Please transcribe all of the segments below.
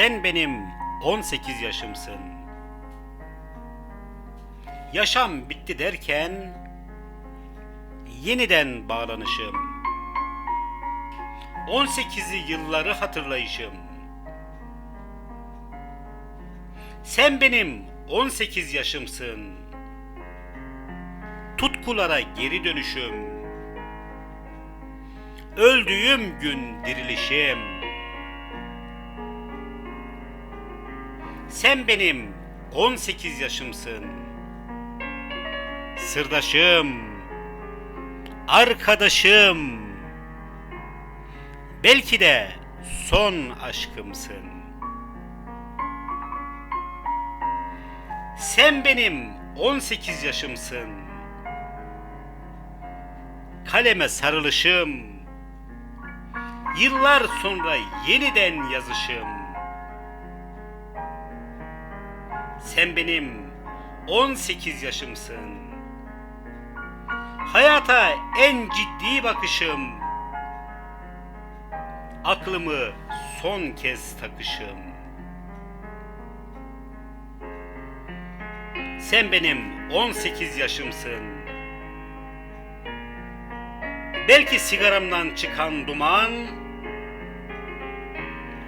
Sen benim 18 yaşımsın. Yaşam bitti derken yeniden bağlanışım. 18'li yılları hatırlayışım. Sen benim 18 yaşımsın. Tutkulara geri dönüşüm. Öldüğüm gün dirilişim. Sen benim 18 yaşımsın. Sırdaşım, arkadaşım. Belki de son aşkımsın. Sen benim 18 yaşımsın. Kaleme sarılışım. Yıllar sonra yeniden yazışım. Sen benim 18 yaşımsın. Hayata en ciddi bakışım. Aklımı son kez takışım. Sen benim 18 yaşımsın. Belki sigaramdan çıkan duman,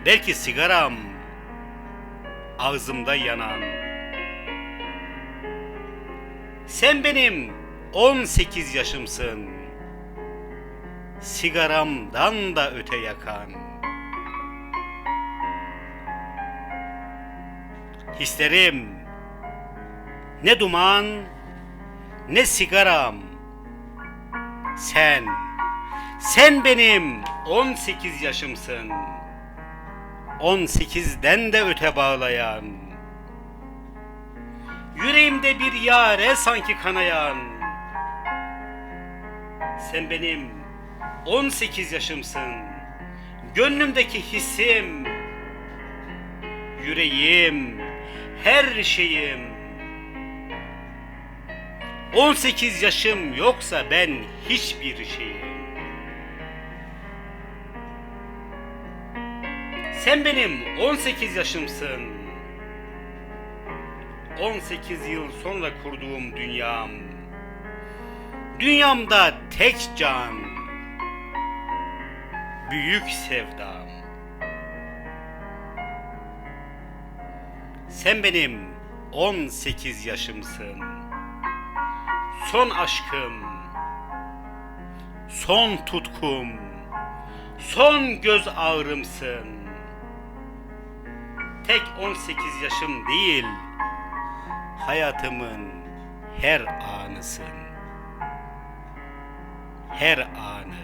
belki sigaram ağzımda yanan. Sen benim 18 yaşımsın. Sigaramdan da öte yakan. Hislerim ne duman ne sigaram. Sen, sen benim 18 yaşımsın. 18'den de öte bağlayan. Yüreğimde bir yare sanki kanayan. Sen benim 18 yaşımsın. Gönlümdeki hissim, yüreğim, her şeyim. 18 yaşım yoksa ben hiçbir şeyim. Sen benim 18 yaşımsın. 18 yıl sonra kurduğum dünyam. Dünyamda tek can. Büyük sevdam. Sen benim 18 yaşımsın. Son aşkım. Son tutkum. Son göz ağrımsın. Tek 18 yaşım değil, hayatımın her anısın. Her anı